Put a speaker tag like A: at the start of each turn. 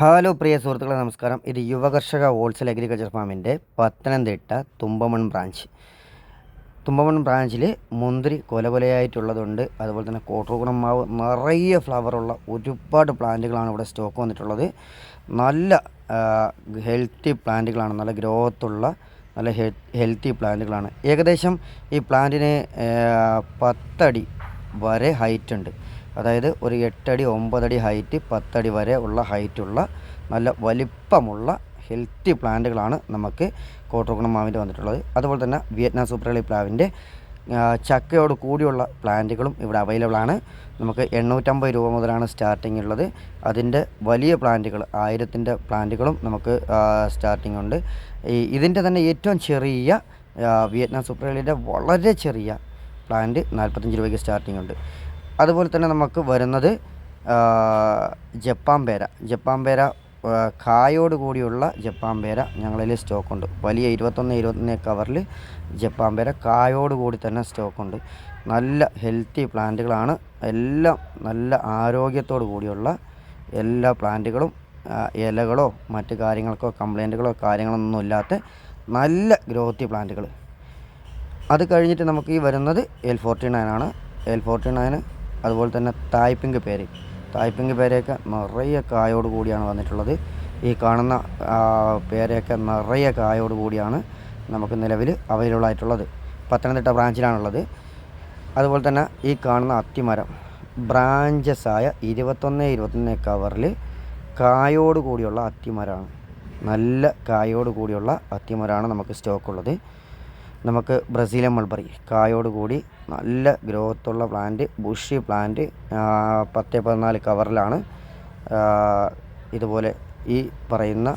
A: Hello പ്രിയ സുഹൃത്തുക്കളെ നമസ്കാരം. ഇത് യുവകർഷക ഹോൾസെയിൽ അഗ്രികൾച്ചർ ഫാമിന്റെ പത്തനംതിട്ട തുമ്പമൺ ബ്രാഞ്ച് തുമ്പമൺ ബ്രാഞ്ചിൽ മുന്തിരി കൊല കൊലയായിട്ടുള്ളതുണ്ട് അതുപോലെ തന്നെ കോട്ടൂർഗുണം മാവ് നിറയെ ഫ്ലവറുള്ള ഒരുപാട് പ്ലാന്റുകളാണ് ഇവിടെ സ്റ്റോക്ക് വന്നിട്ടുള്ളത്. നല്ല ഹെൽത്തി പ്ലാന്റുകളാണ് നല്ല ഗ്രോത്തുള്ള നല്ല ഹെൽത്തി പ്ലാന്റുകളാണ് ഏകദേശം ഈ പ്ലാന്റിന് പത്തടി വരെ ഹൈറ്റ് ഉണ്ട്. അതായത് ഒരു എട്ടടി ഒമ്പതടി ഹൈറ്റ് പത്തടി വരെ ഉള്ള ഹൈറ്റുള്ള നല്ല വലിപ്പമുള്ള ഹെൽത്തി പ്ലാന്റുകളാണ് നമുക്ക് കോട്ടോക്കണം മാവിന്റെ വന്നിട്ടുള്ളത്. അതുപോലെ തന്നെ വിയറ്റ്നാം സൂപ്പർകളി പ്ലാവിന്റെ ചക്കയോട് കൂടിയുള്ള പ്ലാന്റുകളും ഇവിടെ അവൈലബിൾ ആണ്. നമുക്ക് എണ്ണൂറ്റമ്പത് രൂപ മുതലാണ് സ്റ്റാർട്ടിംഗ് ഉള്ളത്. അതിന്റെ വലിയ പ്ലാന്റുകൾ ആയിരത്തിന്റെ പ്ലാന്റുകളും നമുക്ക് സ്റ്റാർട്ടിംഗ് ഉണ്ട്. ഈ ഇതിന്റെ തന്നെ ഏറ്റവും ചെറിയ വിയറ്റ്നാം സൂപ്പർകളിന്റെ വളരെ ചെറിയ പ്ലാന്റ് നാൽപ്പത്തഞ്ച് രൂപയ്ക്ക് സ്റ്റാർട്ടിംഗ് ഉണ്ട്. അതുപോലെ തന്നെ നമുക്ക് വരുന്നത് ജപ്പാൻ പേര. ജപ്പാൻ പേര കായോട് കൂടിയുള്ള ജപ്പാൻ പേര ഞങ്ങളിൽ സ്റ്റോക്കുണ്ട്. വലിയ ഇരുപത്തൊന്ന് ഇരുപത്തൊന്ന് കവറിൽ ജപ്പാൻ പേര കായോട് കൂടി തന്നെ സ്റ്റോക്കുണ്ട്. നല്ല ഹെൽത്തി പ്ലാന്റുകളാണ്. എല്ലാം നല്ല ആരോഗ്യത്തോടു കൂടിയുള്ള എല്ലാ പ്ലാന്റുകളും ഇലകളോ മറ്റു കാര്യങ്ങൾക്കോ കംപ്ലൈന്റുകളോ കാര്യങ്ങളൊന്നും ഇല്ലാത്ത നല്ല ഗ്രോത്തി പ്ലാന്റുകൾ. അത് കഴിഞ്ഞിട്ട് നമുക്ക് ഈ വരുന്നത് എൽ ഫോർട്ടി നയൻ ആണ്. എൽ ഫോർട്ടി നയൻ അതുപോലെ തന്നെ തായ്പിങ്ക് പേര്. തായ്പിങ്ക് പേരയൊക്കെ നിറയെ കായോട് കൂടിയാണ് വന്നിട്ടുള്ളത്. ഈ കാണുന്ന പേരയൊക്കെ നിറയെ കായോട് കൂടിയാണ് നമുക്ക് നിലവിൽ അവൈലബിൾ ആയിട്ടുള്ളത്. പത്തനംതിട്ട ബ്രാഞ്ചിലാണുള്ളത് അതുപോലെ തന്നെ ഈ കാണുന്ന അത്തിമരം ബ്രാഞ്ചസ് ആയ ഇരുപത്തൊന്ന് ഇരുപത്തൊന്ന് കവറിൽ കായോട് കൂടിയുള്ള അത്തിമരമാണ് നല്ല കായോട് കൂടിയുള്ള അത്തിമരമാണ് നമുക്ക് സ്റ്റോക്കുള്ളത് നമുക്ക് ബ്രസീലിയൻ മൾബറി കായോട് കൂടി നല്ല ഗ്രോത്തുള്ള പ്ലാന്റ് ബുഷി പ്ലാന്റ് പത്ത് പതിനാല് കവറിലാണ് ഇതുപോലെ ഈ പറയുന്ന